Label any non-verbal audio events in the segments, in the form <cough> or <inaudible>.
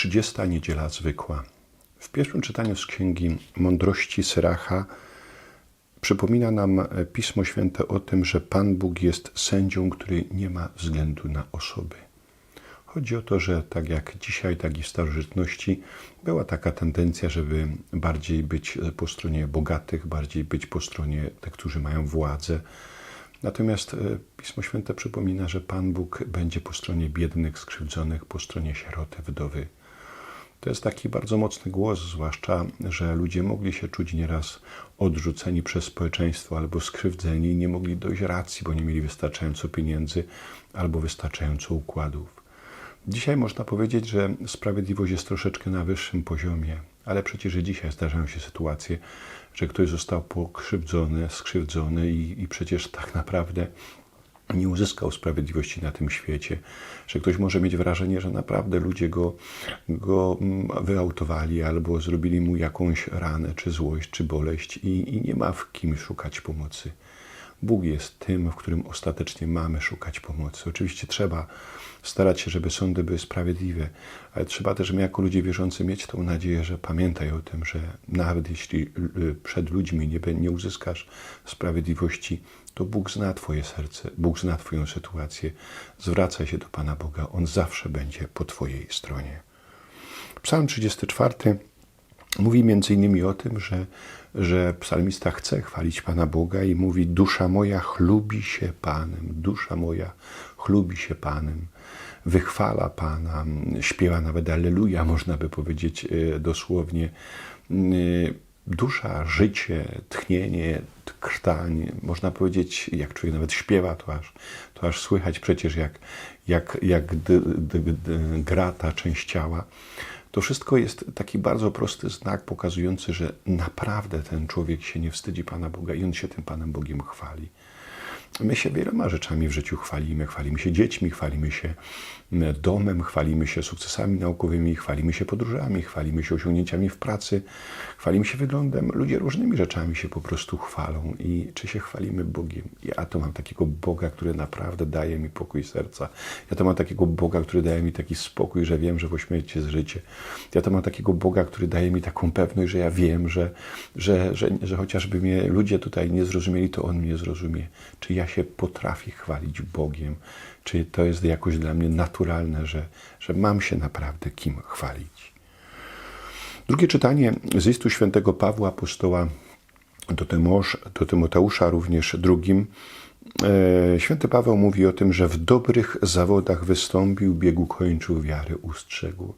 30. niedziela zwykła. W pierwszym czytaniu z Księgi Mądrości Syracha przypomina nam Pismo Święte o tym, że Pan Bóg jest sędzią, który nie ma względu na osoby. Chodzi o to, że tak jak dzisiaj, tak i w starożytności była taka tendencja, żeby bardziej być po stronie bogatych, bardziej być po stronie tych, którzy mają władzę. Natomiast Pismo Święte przypomina, że Pan Bóg będzie po stronie biednych, skrzywdzonych, po stronie sieroty, wdowy. To jest taki bardzo mocny głos, zwłaszcza, że ludzie mogli się czuć nieraz odrzuceni przez społeczeństwo albo skrzywdzeni i nie mogli dojść racji, bo nie mieli wystarczająco pieniędzy albo wystarczająco układów. Dzisiaj można powiedzieć, że sprawiedliwość jest troszeczkę na wyższym poziomie, ale przecież dzisiaj zdarzają się sytuacje, że ktoś został pokrzywdzony, skrzywdzony i, i przecież tak naprawdę nie uzyskał sprawiedliwości na tym świecie, że ktoś może mieć wrażenie, że naprawdę ludzie go, go wyautowali albo zrobili mu jakąś ranę, czy złość, czy boleść i, i nie ma w kim szukać pomocy. Bóg jest tym, w którym ostatecznie mamy szukać pomocy. Oczywiście trzeba starać się, żeby sądy były sprawiedliwe, ale trzeba też my jako ludzie wierzący mieć tą nadzieję, że pamiętaj o tym, że nawet jeśli przed ludźmi nie, nie uzyskasz sprawiedliwości, to Bóg zna Twoje serce, Bóg zna Twoją sytuację. Zwracaj się do Pana Boga, On zawsze będzie po Twojej stronie. Psalm 34 mówi między innymi o tym, że, że psalmista chce chwalić Pana Boga i mówi: Dusza moja chlubi się Panem, dusza moja chlubi się Panem, wychwala Pana, śpiewa nawet Alleluja, można by powiedzieć e, dosłownie. E, dusza, życie, tchnienie, krtań, można powiedzieć, jak człowiek nawet śpiewa, to aż, to aż słychać przecież, jak, jak, jak gra ta część ciała. To wszystko jest taki bardzo prosty znak pokazujący, że naprawdę ten człowiek się nie wstydzi Pana Boga i on się tym Panem Bogiem chwali. My się wieloma rzeczami w życiu chwalimy. Chwalimy się dziećmi, chwalimy się domem, chwalimy się sukcesami naukowymi, chwalimy się podróżami, chwalimy się osiągnięciami w pracy, chwalimy się wyglądem. Ludzie różnymi rzeczami się po prostu chwalą. I czy się chwalimy Bogiem? Ja to mam takiego Boga, który naprawdę daje mi pokój serca. Ja to mam takiego Boga, który daje mi taki spokój, że wiem, że w ośmiecie jest życie. Ja to mam takiego Boga, który daje mi taką pewność, że ja wiem, że, że, że, że chociażby mnie ludzie tutaj nie zrozumieli, to On mnie zrozumie. Czy ja się potrafię chwalić Bogiem? Czy to jest jakoś dla mnie naturalne, że, że mam się naprawdę kim chwalić? Drugie czytanie z listu świętego Pawła, apostoła do, Tymosz, do Tymoteusza, również drugim. E, święty Paweł mówi o tym, że w dobrych zawodach wystąpił, biegu kończył, wiary ustrzegł.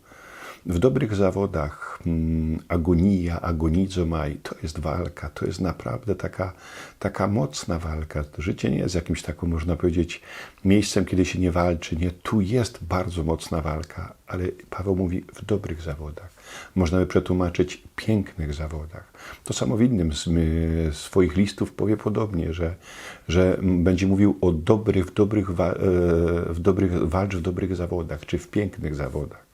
W dobrych zawodach mm, agonia, agonizomaj, to jest walka, to jest naprawdę taka, taka mocna walka. Życie nie jest jakimś taką, można powiedzieć, miejscem, kiedy się nie walczy. Nie, tu jest bardzo mocna walka, ale Paweł mówi w dobrych zawodach. Można by przetłumaczyć pięknych zawodach. To samo w innym z swoich listów powie podobnie, że, że będzie mówił o dobrych, w dobrych, e, w dobrych, walcz w dobrych zawodach, czy w pięknych zawodach.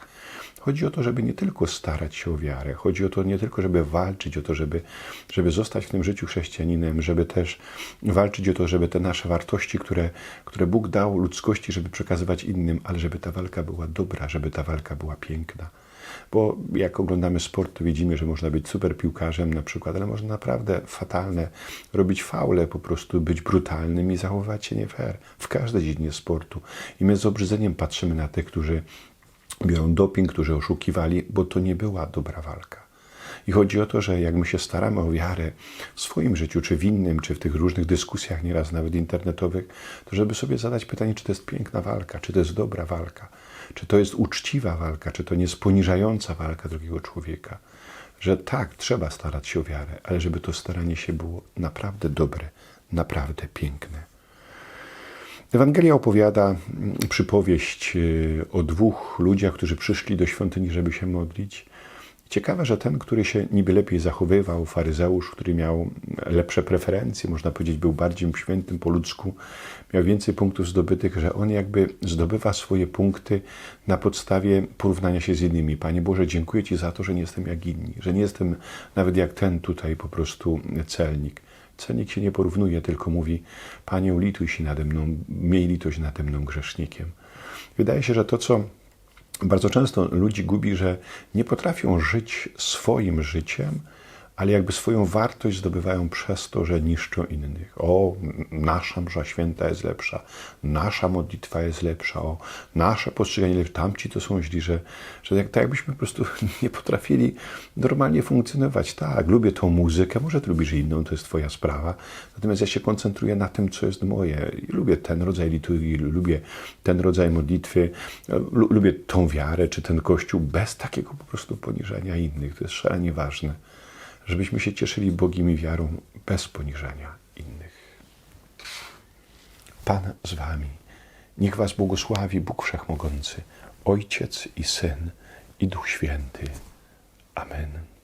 Chodzi o to, żeby nie tylko starać się o wiarę, chodzi o to nie tylko, żeby walczyć o to, żeby, żeby zostać w tym życiu chrześcijaninem, żeby też walczyć o to, żeby te nasze wartości, które, które Bóg dał ludzkości, żeby przekazywać innym, ale żeby ta walka była dobra, żeby ta walka była piękna. Bo jak oglądamy sport, to widzimy, że można być super piłkarzem na przykład, ale można naprawdę fatalne robić faule, po prostu być brutalnym i zachowywać się nie fair w każdej dziedzinie sportu. I my z obrzydzeniem patrzymy na tych, którzy biorą doping, którzy oszukiwali, bo to nie była dobra walka. I chodzi o to, że jak my się staramy o wiarę w swoim życiu, czy w innym, czy w tych różnych dyskusjach, nieraz nawet internetowych, to żeby sobie zadać pytanie, czy to jest piękna walka, czy to jest dobra walka, czy to jest uczciwa walka, czy to nie jest poniżająca walka drugiego człowieka. Że tak, trzeba starać się o wiarę, ale żeby to staranie się było naprawdę dobre, naprawdę piękne. Ewangelia opowiada mm, przypowieść y, o dwóch ludziach, którzy przyszli do świątyni, żeby się modlić. Ciekawe, że ten, który się niby lepiej zachowywał, faryzeusz, który miał lepsze preferencje, można powiedzieć, był bardziej świętym po ludzku, miał więcej punktów zdobytych, że on jakby zdobywa swoje punkty na podstawie porównania się z innymi. Panie Boże, dziękuję Ci za to, że nie jestem jak inni, że nie jestem nawet jak ten tutaj po prostu celnik. Celnik się nie porównuje, tylko mówi: Panie, ulituj się nade mną, miej litość nade mną grzesznikiem. Wydaje się, że to, co Bardzo często ludzi gubi, że nie potrafią żyć swoim życiem, ale jakby swoją wartość zdobywają przez to, że niszczą innych. O, nasza msza święta jest lepsza, nasza modlitwa jest lepsza, o, nasze postrzeganie lepsze, tamci to są źli, że, że tak jakbyśmy po prostu <laughs> nie potrafili normalnie funkcjonować. Tak, lubię tą muzykę, może ty lubisz inną, to jest twoja sprawa, natomiast ja się koncentruję na tym, co jest moje. I lubię ten rodzaj liturgii, lubię ten rodzaj modlitwy, lu- lubię tą wiarę, czy ten kościół, bez takiego po prostu poniżania innych. To jest szalenie ważne żebyśmy się cieszyli Bogiem i wiarą bez poniżenia innych. Pan z wami. Niech was błogosławi Bóg Wszechmogący, Ojciec i Syn i Duch Święty. Amen.